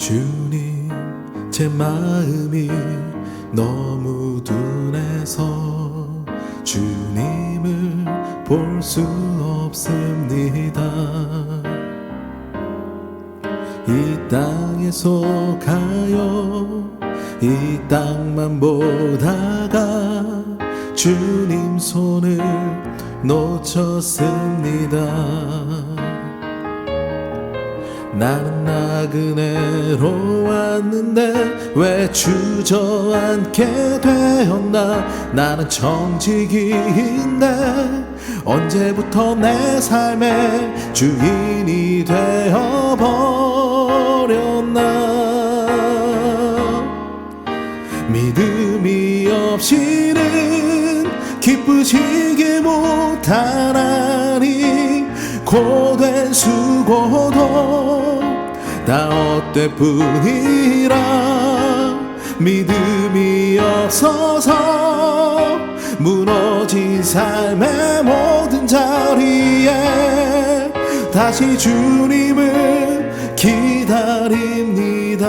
주님 제 마음이 너무 둔해서 주님을 볼 수 없습니다. 이 땅에서 가요. 이 땅만 보다가 주님 손을 놓쳤습니다 나는 나그네로 왔는데 왜 주저앉게 되었나? 나는 정직인데 언제부터 내 삶의 주인이 되어버렸나? 믿음이 없이는 기쁘시게 못하나니 고된 수고도 다 헛될 뿐이라 믿음이 없어서 무너진 삶의 모든 자리에 다시 주님을 기다립니다.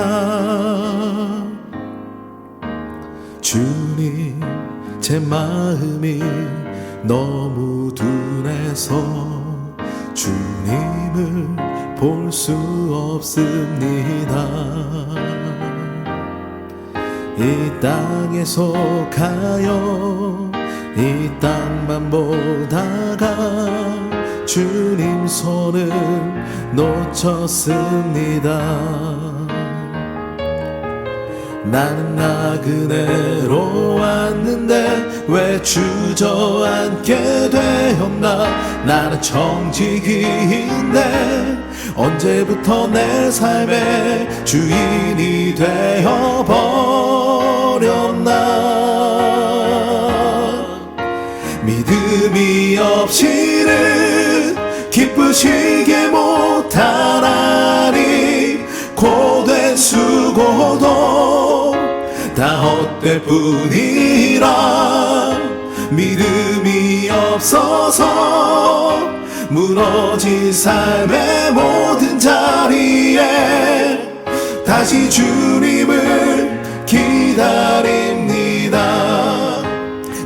주님 제 마음이 너무 둔해서 주님을 볼 수 없습니다. 이 땅에서 가요. 이 땅만 보다가 주님 손을 놓쳤습니다 나는 나그네로 왔는데 왜 주저앉게 되었나? 나는 정직인데 언제부터 내 삶의 주인이 되어버렸나? 믿음이 없이는 기쁘시게 못하나니 고된 수고도 다 헛될 뿐이라 믿음이 없어서 무너진 삶의 모든 자리에 다시 주님을 기다립니다.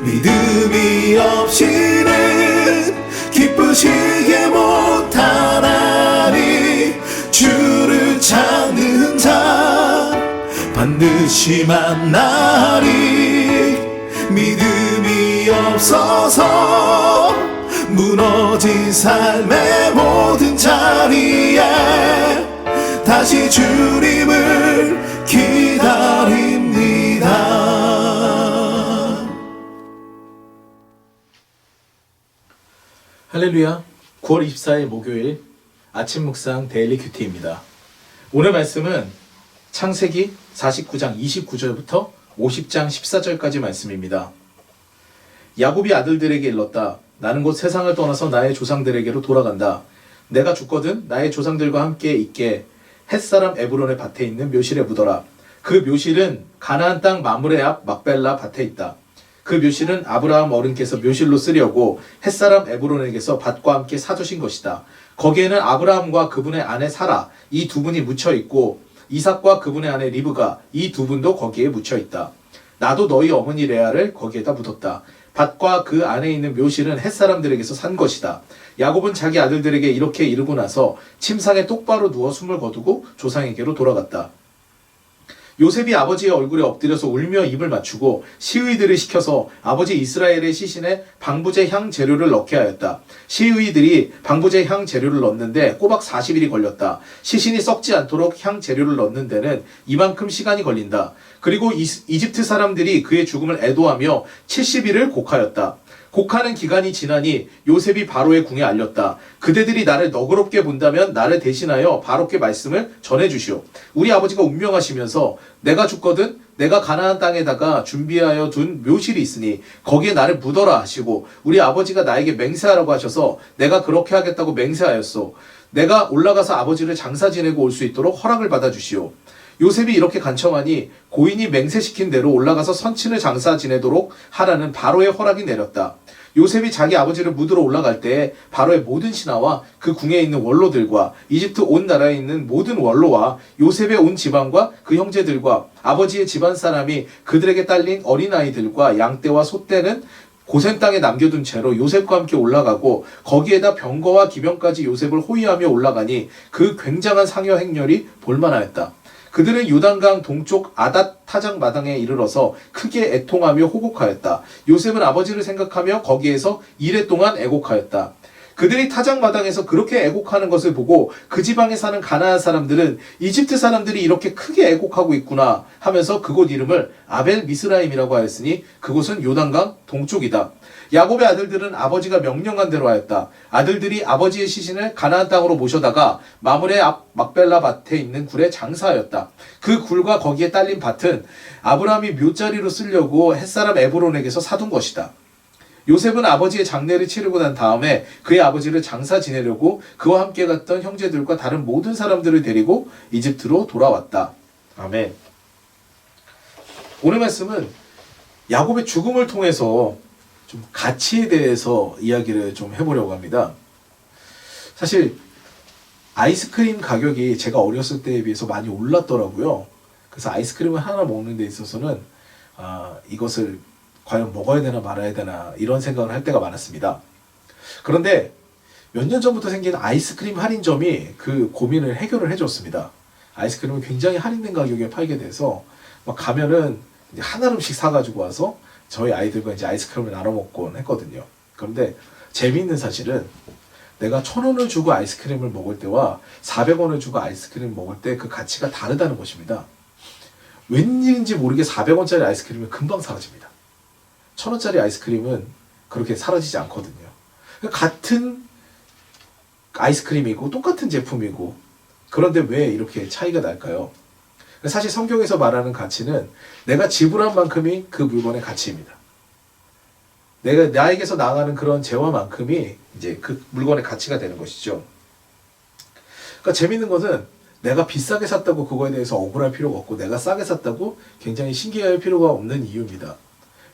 믿음이 없이는 기쁘시게 못하나니 주를 찾는 자 반드시 만나리 믿음이 없어서 무너진 삶의 모든 자리에 다시 주님을 기다립니다 할렐루야. 9월 24일 목요일 아침 묵상 데일리 큐티입니다. 오늘 말씀은 창세기 49장 29절부터 50장 14절까지 말씀입니다. 야곱이 아들들에게 일렀다. 나는 곧 세상을 떠나서 나의 조상들에게로 돌아간다. 내가 죽거든 나의 조상들과 함께 있게 햇사람 에브론의 밭에 있는 묘실에 묻어라. 그 묘실은 가나안 땅 마므레 앞 막벨라 밭에 있다. 그 묘실은 아브라함 어른께서 묘실로 쓰려고 햇사람 에브론에게서 밭과 함께 사주신 것이다. 거기에는 아브라함과 그분의 아내 사라 이 두 분이 묻혀 있고 이삭과 그분의 아내 리브가 이 두 분도 거기에 묻혀 있다. 나도 너희 어머니 레아를 거기에다 묻었다. 밭과 그 안에 있는 묘실은 햇사람들에게서 산 것이다. 야곱은 자기 아들들에게 이렇게 이르고 나서 침상에 똑바로 누워 숨을 거두고 조상에게로 돌아갔다. 요셉이 아버지의 얼굴에 엎드려서 울며 입을 맞추고 시의들을 시켜서 아버지 이스라엘의 시신에 방부제 향 재료를 넣게 하였다. 시의들이 방부제 향 재료를 넣는데 꼬박 40일이 걸렸다. 시신이 썩지 않도록 향 재료를 넣는 데는 이만큼 시간이 걸린다. 그리고 이, 이집트 사람들이 그의 죽음을 애도하며 70일을 곡하였다. 곡하는 기간이 지나니 요셉이 바로의 궁에 알렸다. 그대들이 나를 너그럽게 본다면 나를 대신하여 바로께 말씀을 전해 주시오. 우리 아버지가 운명하시면서 내가 죽거든 내가 가나안 땅에다가 준비하여 둔 묘실이 있으니 거기에 나를 묻어라 하시고 우리 아버지가 나에게 맹세하라고 하셔서 내가 그렇게 하겠다고 맹세하였소. 내가 올라가서 아버지를 장사 지내고 올 수 있도록 허락을 받아 주시오. 요셉이 이렇게 간청하니 고인이 맹세시킨 대로 올라가서 선친을 장사 지내도록 하라는 바로의 허락이 내렸다. 요셉이 자기 아버지를 묻으러 올라갈 때 바로의 모든 신하와 그 궁에 있는 원로들과 이집트 온 나라에 있는 모든 원로와 요셉의 온 집안과 그 형제들과 아버지의 집안 사람이 그들에게 딸린 어린아이들과 양떼와 소떼는 고센 땅에 남겨둔 채로 요셉과 함께 올라가고 거기에다 병거와 기병까지 요셉을 호위하며 올라가니 그 굉장한 상여 행렬이 볼만하였다. 그들은 요단강 동쪽 아닷 타작 마당에 이르러서 크게 애통하며 호곡하였다. 요셉은 아버지를 생각하며 거기에서 이래 동안 애곡하였다. 그들이 타작 마당에서 그렇게 애곡하는 것을 보고 그 지방에 사는 가나안 사람들은 이집트 사람들이 이렇게 크게 애곡하고 있구나 하면서 그곳 이름을 아벨 미스라임이라고 하였으니 그곳은 요단강 동쪽이다. 야곱의 아들들은 아버지가 명령한 대로 하였다. 아들들이 아버지의 시신을 가나안 땅으로 모셔다가 마물의 앞 막벨라 밭에 있는 굴에 장사하였다. 그 굴과 거기에 딸린 밭은 아브라함이 묘자리로 쓰려고 햇사람 에브론에게서 사둔 것이다. 요셉은 아버지의 장례를 치르고 난 다음에 그의 아버지를 장사 지내려고 그와 함께 갔던 형제들과 다른 모든 사람들을 데리고 이집트로 돌아왔다. 아멘. 오늘 말씀은 야곱의 죽음을 통해서 좀 가치에 대해서 이야기를 좀 해보려고 합니다. 사실 아이스크림 가격이 제가 어렸을 때에 비해서 많이 올랐더라고요. 그래서 아이스크림을 하나 먹는 데 있어서는 아, 이것을 과연 먹어야 되나 말아야 되나 이런 생각을 할 때가 많았습니다. 그런데 몇 년 전부터 생긴 아이스크림 할인점이 그 고민을 해결을 해줬습니다. 아이스크림을 굉장히 할인된 가격에 팔게 돼서 막 가면은 한 알음씩 사가지고 와서 저희 아이들과 이제 아이스크림을 나눠 먹곤 했거든요. 그런데 재미있는 사실은 내가 천 원을 주고 아이스크림을 먹을 때와 400원을 주고 아이스크림 먹을 때 그 가치가 다르다는 것입니다. 웬일인지 모르게 400원짜리 아이스크림은 금방 사라집니다. 천 원짜리 아이스크림은 그렇게 사라지지 않거든요. 같은 아이스크림이고 똑같은 제품이고 그런데 왜 이렇게 차이가 날까요? 사실 성경에서 말하는 가치는 내가 지불한 만큼이 그 물건의 가치입니다. 내가 나에게서 나가는 그런 재화만큼이 이제 그 물건의 가치가 되는 것이죠. 그러니까 재밌는 것은 내가 비싸게 샀다고 그거에 대해서 억울할 필요가 없고 내가 싸게 샀다고 굉장히 신기할 필요가 없는 이유입니다.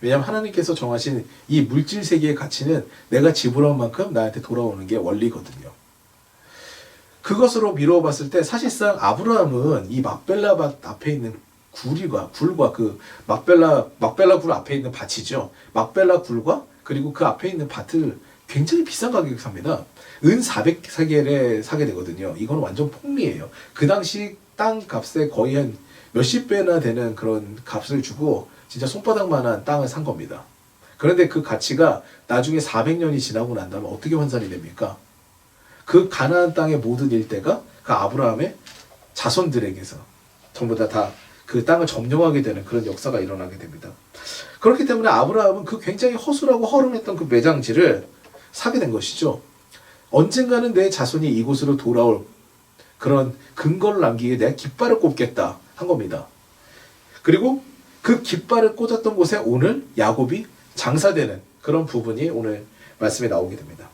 왜냐하면 하나님께서 정하신 이 물질 세계의 가치는 내가 지불한 만큼 나한테 돌아오는 게 원리거든요. 그것으로 미루어 봤을 때 사실상 아브라함은 이 막벨라 밭 앞에 있는 굴과 굴과 그 막벨라 막벨라 굴 앞에 있는 밭이죠. 막벨라 굴과 그리고 그 앞에 있는 밭을 굉장히 비싼 가격에 삽니다. 은 400세겔에 사게 되거든요. 이건 완전 폭리예요. 그 당시 땅 값에 거의 한 몇십 배나 되는 그런 값을 주고 진짜 손바닥만한 땅을 산 겁니다. 그런데 그 가치가 나중에 400년이 지나고 난 다음에 어떻게 환산이 됩니까? 그 가나안 땅의 모든 일대가 그 아브라함의 자손들에게서 전부 다 다 그 땅을 점령하게 되는 그런 역사가 일어나게 됩니다. 그렇기 때문에 아브라함은 그 굉장히 허술하고 허름했던 그 매장지를 사게 된 것이죠. 언젠가는 내 자손이 이곳으로 돌아올 그런 근거를 남기게 내가 깃발을 꼽겠다 한 겁니다. 그리고 그 깃발을 꽂았던 곳에 오늘 야곱이 장사되는 그런 부분이 오늘 말씀에 나오게 됩니다.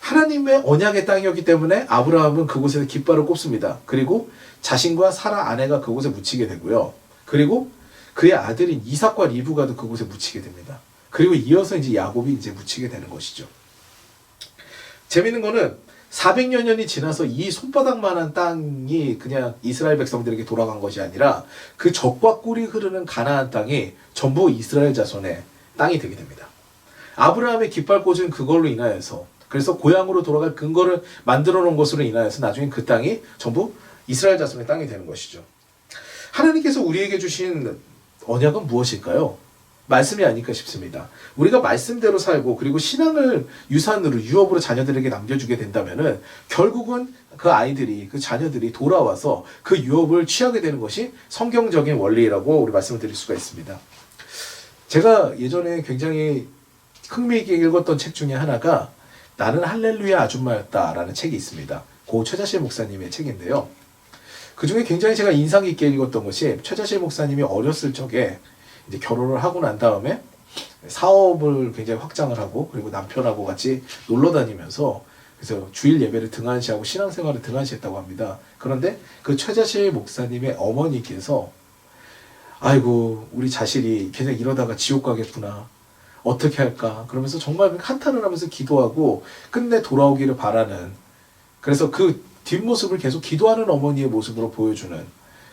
하나님의 언약의 땅이었기 때문에 아브라함은 그곳에서 깃발을 꼽습니다. 그리고 자신과 사라 아내가 그곳에 묻히게 되고요. 그리고 그의 아들인 이삭과 리브가도 그곳에 묻히게 됩니다. 그리고 이어서 이제 야곱이 이제 묻히게 되는 것이죠. 재밌는 거는 400여 년이 지나서 이 손바닥만한 땅이 그냥 이스라엘 백성들에게 돌아간 것이 아니라 그 적과 꿀이 흐르는 가나안 땅이 전부 이스라엘 자손의 땅이 되게 됩니다. 아브라함의 깃발 꽂은 그걸로 인하여서 그래서 고향으로 돌아갈 근거를 만들어 놓은 것으로 인하여서 나중에 그 땅이 전부 이스라엘 자손의 땅이 되는 것이죠. 하나님께서 우리에게 주신 언약은 무엇일까요? 말씀이 아닐까 싶습니다. 우리가 말씀대로 살고 그리고 신앙을 유산으로 유업으로 자녀들에게 남겨주게 된다면은 결국은 그 아이들이 그 자녀들이 돌아와서 그 유업을 취하게 되는 것이 성경적인 원리라고 우리 말씀을 드릴 수가 있습니다. 제가 예전에 굉장히 흥미있게 읽었던 책 중에 하나가 나는 할렐루야 아줌마였다라는 책이 있습니다. 고 최자실 목사님의 책인데요. 그 중에 굉장히 제가 인상 깊게 읽었던 것이 최자실 목사님이 어렸을 적에 이제 결혼을 하고 난 다음에 사업을 굉장히 확장을 하고 그리고 남편하고 같이 놀러 다니면서 그래서 주일 예배를 등한시하고 신앙생활을 등한시했다고 합니다. 그런데 그 최자실 목사님의 어머니께서 아이고 우리 자식이 계속 이러다가 지옥 가겠구나. 어떻게 할까? 그러면서 정말 한탄을 하면서 기도하고 끝내 돌아오기를 바라는 그래서 그 뒷모습을 계속 기도하는 어머니의 모습으로 보여주는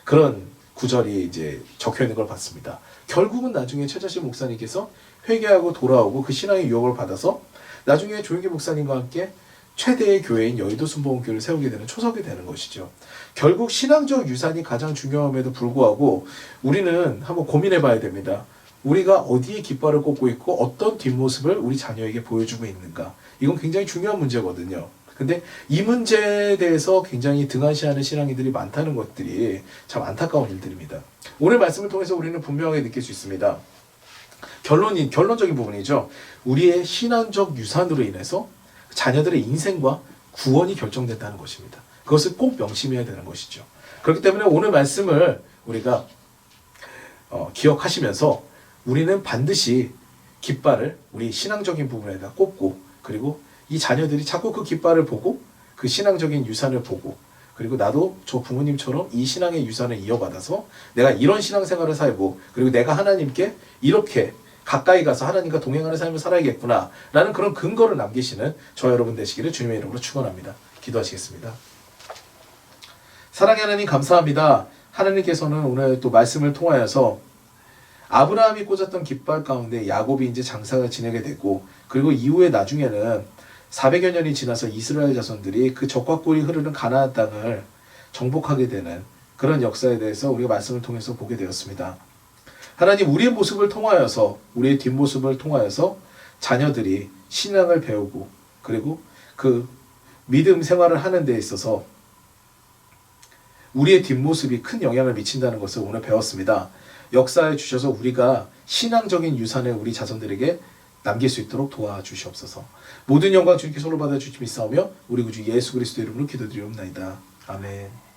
그런 구절이 이제 적혀 있는 걸 봤습니다. 결국은 나중에 최자실 목사님께서 회개하고 돌아오고 그 신앙의 유혹을 받아서 나중에 조영기 목사님과 함께 최대의 교회인 여의도 순복음교회를 세우게 되는 초석이 되는 것이죠. 결국 신앙적 유산이 가장 중요함에도 불구하고 우리는 한번 고민해 봐야 됩니다. 우리가 어디에 깃발을 꽂고 있고 어떤 뒷모습을 우리 자녀에게 보여주고 있는가. 이건 굉장히 중요한 문제거든요. 근데 이 문제에 대해서 굉장히 등한시하는 신앙인들이 많다는 것들이 참 안타까운 일들입니다. 오늘 말씀을 통해서 우리는 분명하게 느낄 수 있습니다. 결론이 결론적인 부분이죠. 우리의 신앙적 유산으로 인해서 자녀들의 인생과 구원이 결정된다는 것입니다. 그것을 꼭 명심해야 되는 것이죠. 그렇기 때문에 오늘 말씀을 우리가 어, 기억하시면서 우리는 반드시 깃발을 우리 신앙적인 부분에다 꽂고 그리고 이 자녀들이 자꾸 그 깃발을 보고 그 신앙적인 유산을 보고 그리고 나도 저 부모님처럼 이 신앙의 유산을 이어받아서 내가 이런 신앙생활을 살고 그리고 내가 하나님께 이렇게 가까이 가서 하나님과 동행하는 삶을 살아야겠구나 라는 그런 근거를 남기시는 저 여러분 되시기를 주님의 이름으로 축원합니다. 기도하시겠습니다. 사랑의 하나님 감사합니다. 하나님께서는 오늘 또 말씀을 통하여서 아브라함이 꽂았던 깃발 가운데 야곱이 이제 장사를 지내게 되고 그리고 이후에 나중에는 400여 년이 지나서 이스라엘 자손들이 그 적과 꿀이 흐르는 가나안 땅을 정복하게 되는 그런 역사에 대해서 우리가 말씀을 통해서 보게 되었습니다. 하나님 우리의 모습을 통하여서 우리의 뒷모습을 통하여서 자녀들이 신앙을 배우고 그리고 그 믿음 생활을 하는 데 있어서 우리의 뒷모습이 큰 영향을 미친다는 것을 오늘 배웠습니다. 역사에 주셔서 우리가 신앙적인 유산을 우리 자손들에게 남길 수 있도록 도와주시옵소서. 모든 영광 주님께 손을 받아 주시며 싸우며 우리 구주 예수 그리스도 이름으로 기도드리옵나이다. 아멘.